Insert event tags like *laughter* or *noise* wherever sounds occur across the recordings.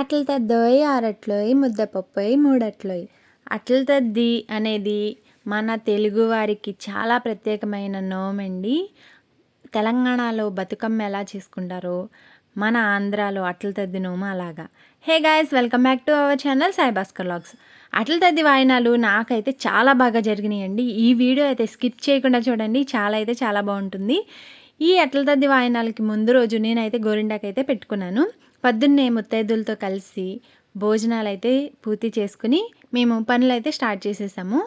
అట్ల తద్దోయ్ ఆరట్లోయ్ ముద్దపప్పోయ్ మూడట్లోయ్. అట్ల తద్ది అనేది మన తెలుగు వారికి చాలా ప్రత్యేకమైన నోమండి తెలంగాణలో బతుకమ్మ ఎలా చేసుకుంటారో మన ఆంధ్రాలో అట్ల తద్ది నోము అలాగా. Hey guys welcome back to our channel Sai Bhaskar vlogs Atla Taddi వాయినాలు నాకైతే చాలా బాగా జరిగినాయండి. ఈ వీడియో అయితే స్కిప్ చేయకుండా చూడండి చాలా అయితే చాలా బాగుంటుంది. ఈ అట్ల తద్ది వాయినాలకి ముందు రోజు నేనైతే గోరింటాకైతే పెట్టుకున్నాను. పొద్దున్నే ముత్తైదులతో కలిసి భోజనాలు అయితే పూర్తి చేసుకుని మేము పనులు అయితే స్టార్ట్ చేసేసాము.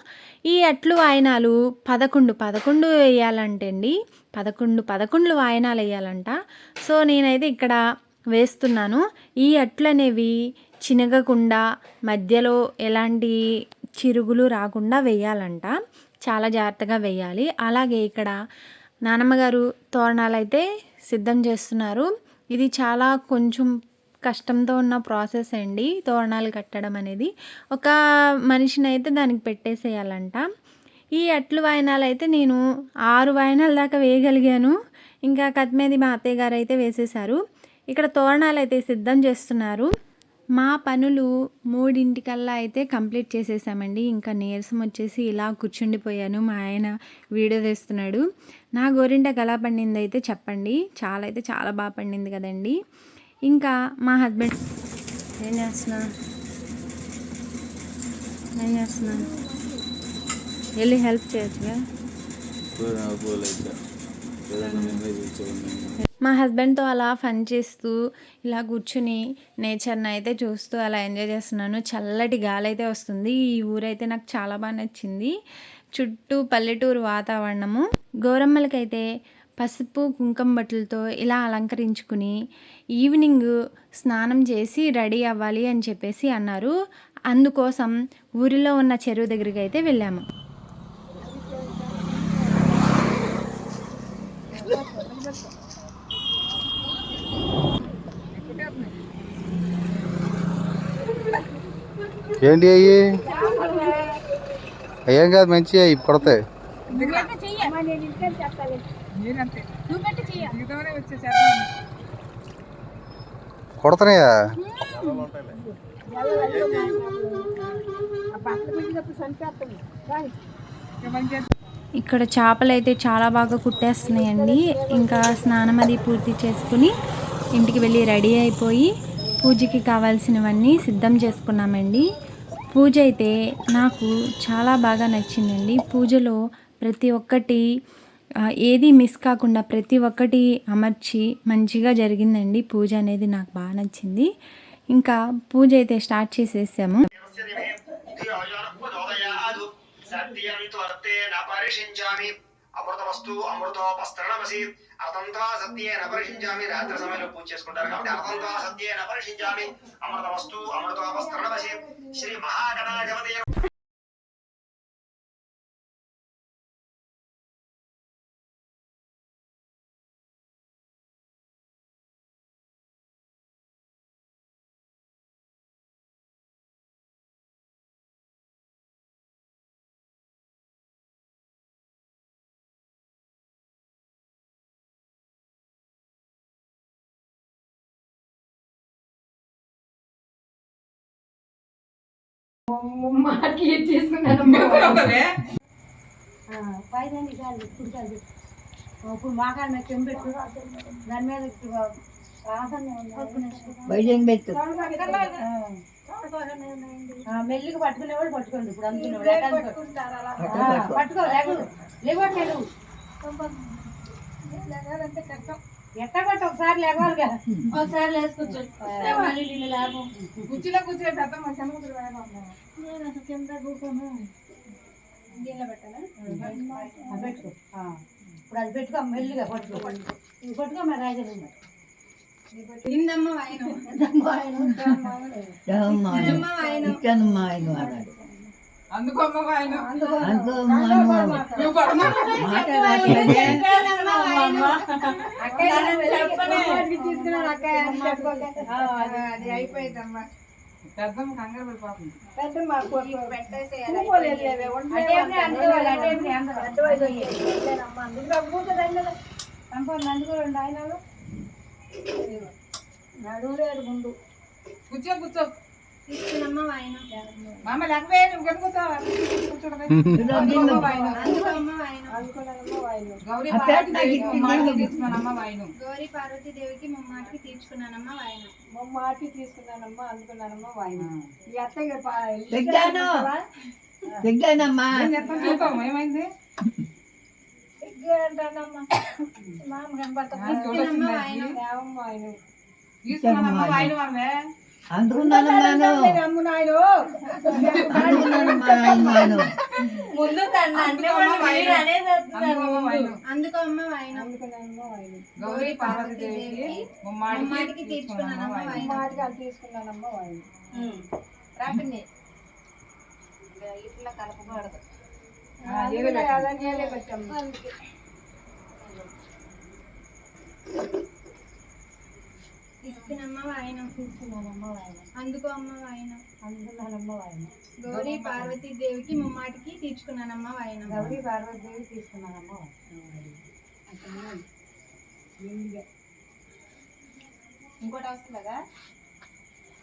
ఈ అట్లు వాయనాలు పదకొండు పదకొండు వేయాలంటే అండి పదకొండు పదకొండు వాయనాలు వేయాలంట. సో నేనైతే ఇక్కడ వేస్తున్నాను. ఈ అట్లు అనేవి చినగకుండా మధ్యలో ఎలాంటి చిరుగులు రాకుండా వేయాలంట. చాలా జాగ్రత్తగా వేయాలి. అలాగే ఇక్కడ నానమ్మగారు తోరణాలు అయితే సిద్ధం చేస్తున్నారు. ఇది చాలా కొంచెం కష్టంతో ఉన్న ప్రాసెస్ అండి తోరణాలు కట్టడం అనేది. ఒక మనిషిని అయితే దానికి పెట్టేసేయాలంట. ఈ అట్లు వాయనాలు అయితే నేను ఆరు వాయనాల దాకా వేయగలిగాను. ఇంకా కత్మేది మా అత్తయ్య గారు అయితే వేసేశారు. ఇక్కడ తోరణాలు అయితే సిద్ధం చేస్తున్నారు. మా పనులు మూడింటికల్లా అయితే కంప్లీట్ చేసేసామండి. ఇంకా నీరసం వచ్చేసి ఇలా కూర్చుండిపోయాను. మా ఆయన వీడియో తీస్తున్నాడు. నా గోరింటకు ఎలా పండింది అయితే చెప్పండి. చాలా అయితే చాలా బాగా పండింది కదండి. ఇంకా మా హస్బెండ్ ఏం చేస్తున్నా ఏం చేస్తున్నా వెళ్ళి హెల్ప్ చేయొచ్చుగా? మా హస్బెండ్తో అలా ఫన్ చేస్తూ ఇలా కూర్చుని నేచర్ని అయితే చూస్తూ అలా ఎంజాయ్ చేస్తున్నాను. చల్లటి గాలి అయితే వస్తుంది. ఈ ఊరైతే నాకు చాలా బాగా నచ్చింది. చుట్టూ పల్లెటూరు వాతావరణము. గౌరమ్మలకైతే పసుపు కుంకుమ బట్టలతో ఇలా అలంకరించుకుని ఈవినింగ్ స్నానం చేసి రెడీ అవ్వాలి అని చెప్పేసి అన్నారు. అందుకోసం ఊరిలో ఉన్న చెరువు దగ్గరికి అయితే వెళ్ళాము. ఏంటి అయ్యి? ఏం కాదు మంచిగా ఇవి కొడతాయి. కొడతానయ్యా. ఇక్కడ చేపలు అయితే చాలా బాగా కుట్టేస్తున్నాయండి. ఇంకా స్నానం అది పూర్తి చేసుకుని ఇంటికి వెళ్ళి రెడీ అయిపోయి పూజకి కావాల్సినవన్నీ సిద్ధం చేసుకున్నామండి. పూజ అయితే నాకు చాలా బాగా నచ్చిందండి. పూజలో ప్రతి ఒక్కటి ఏది మిస్ కాకుండా ప్రతి ఒక్కటి అమర్చి మంచిగా జరిగిందండి. పూజ అనేది నాకు బాగా నచ్చింది. ఇంకా పూజ అయితే స్టార్ట్ చేసేసాము. అమృతమస్తు అమృతోపస్తరణమసి అతంతా సత్యేన రాత్రి సమయంలో పూజ చేసుకుంటారు కాబట్టి అతంతా సత్యేన అమృతమస్తు అమృతోపస్తరణమసి శ్రీ మహాగణాధిపతి పైదండి కాదు ఇప్పుడు కాదు ఇప్పుడు మాకాడ దాని మీద మెల్లిగా పట్టుకునేవాడు పట్టుకోండి ఇప్పుడు అందుకునేవాడు పట్టుకో లేవట్లే లేవు ఎట్ట కొట్ట? ఒకసారి ఒకసారి లేసుకొచ్చు మళ్ళీ నీళ్ళు లేవు. కుర్చీలో కూర్చో పెద్ద మా కింద కూర్చో నేను అసలు కింద కూర్చోను. దీనిలో పెట్టాలా పెట్టుకో. ఆ. ఇప్పుడు అది పెట్టుకో మెల్లిగా పట్టుకో ఇది పట్టుకో మరి రాజు ఇందమ్మ వాయనం. ఇక్కడ మాయను అన్నాడు అందుకో అమ్మ వాయనం. మాను నువ్వు అది అయిపోయిందమ్మా పెద్దమ్మ కంగారు పడిపోతుంది. ముందు కూర్చో కూర్చో. మామ లేకపోతే నువ్వు *laughs* వాయనం? గౌరీ పార్వతి దేవికి. ముమ్మాటికి తీసుకున్నానమ్మ వాయినం. గౌరీ పార్వతీ దేవికి ముమ్మాటికి తీర్చుకున్నానమ్మ వాయనం. మాటి తీసుకున్నానమ్మా అందుకున్నానమ్మా వాయిన. ఈ చూద్దాం ఏమైంది? మామ ఆయన ఆయనమాను ముందు అందుకో అమ్మ వాయనం. గౌరీ పార్వతి దేవికి ముమ్మాటికి వాయినం. తీసుకున్నానమ్మా వాయిన. రాకండి ఇట్లా కలపకూడదు. వాయనం తీసుకున్నానమ్మా వాయిన అందుకో అమ్మ వాయనం అందుకున్నానమ్మా వాయిన గౌరీ పార్వతీ దేవికి ముమ్మాటికి తీర్చుకున్నానమ్మ వాయనం గౌరీ పార్వతీదేవి తీసుకున్నానమ్మా ఇంకోటి వస్తుందా?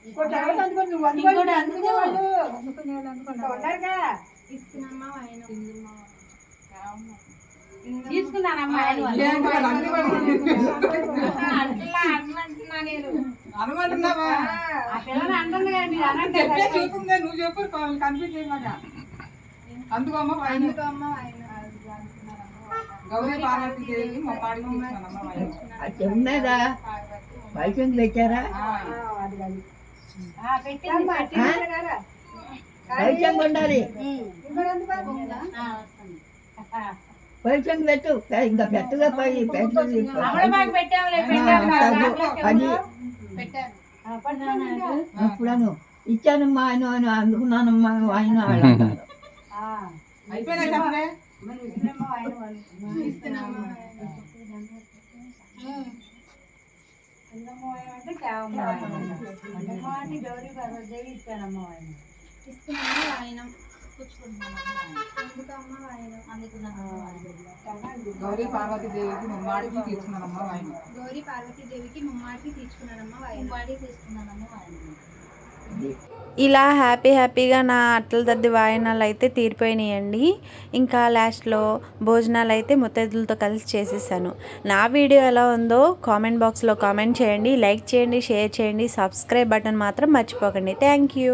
ఇంకోటి అందుకొని అందుకొని ఉన్నారుగా తీసుకున్నమ్మ వాయనం తీసుకున్నానమ్మా. అట్లా అనమంటున్నా నేను. అనమంటున్నావా ఆ పిల్లని అంటుంది కదా మీరు అనంటే చెప్పే నువ్వు చెప్పు అందుకమ్మ గౌరీ పార్వతి అది ఉండాలి. బయట పెట్టు. ఇంకా పెద్దగా పోయి పెట్టు అది పెట్టాను. ఆ, పట్టుకోండి అప్పుడను ఇచ్చానమ్మా ఆయన ఆయన అందుకున్నానమ్మా ఆయన వాళ్ళు ఆయన గౌరీ పార్వతీదేవి ఇచ్చానమ్మ ఆయన తీసుకున్నమ్మ వాయనం. గౌరీ పార్వతి దేవికి ముమ్మాటికి తీసుకున్నానమ్మ వాయినం. గౌరీ పార్వతీ దేవికి ముమ్మాటికి తీర్చుకున్నానమ్మ వాయనం. తీసుకున్నానమ్మ వాయనం ఇలా హ్యాపీ హ్యాపీగా నా అట్ల దద్ది వాయనాలు అయితే తీరిపోయినాయండి. ఇంకా లాస్ట్లో భోజనాలు అయితే ముత్తైదులతో కలిసి చేసేసాను. నా వీడియో ఎలా ఉందో కామెంట్ బాక్స్లో కామెంట్ చేయండి లైక్ చేయండి షేర్ చేయండి సబ్స్క్రైబ్ బటన్ మాత్రం మర్చిపోకండి. Thank you.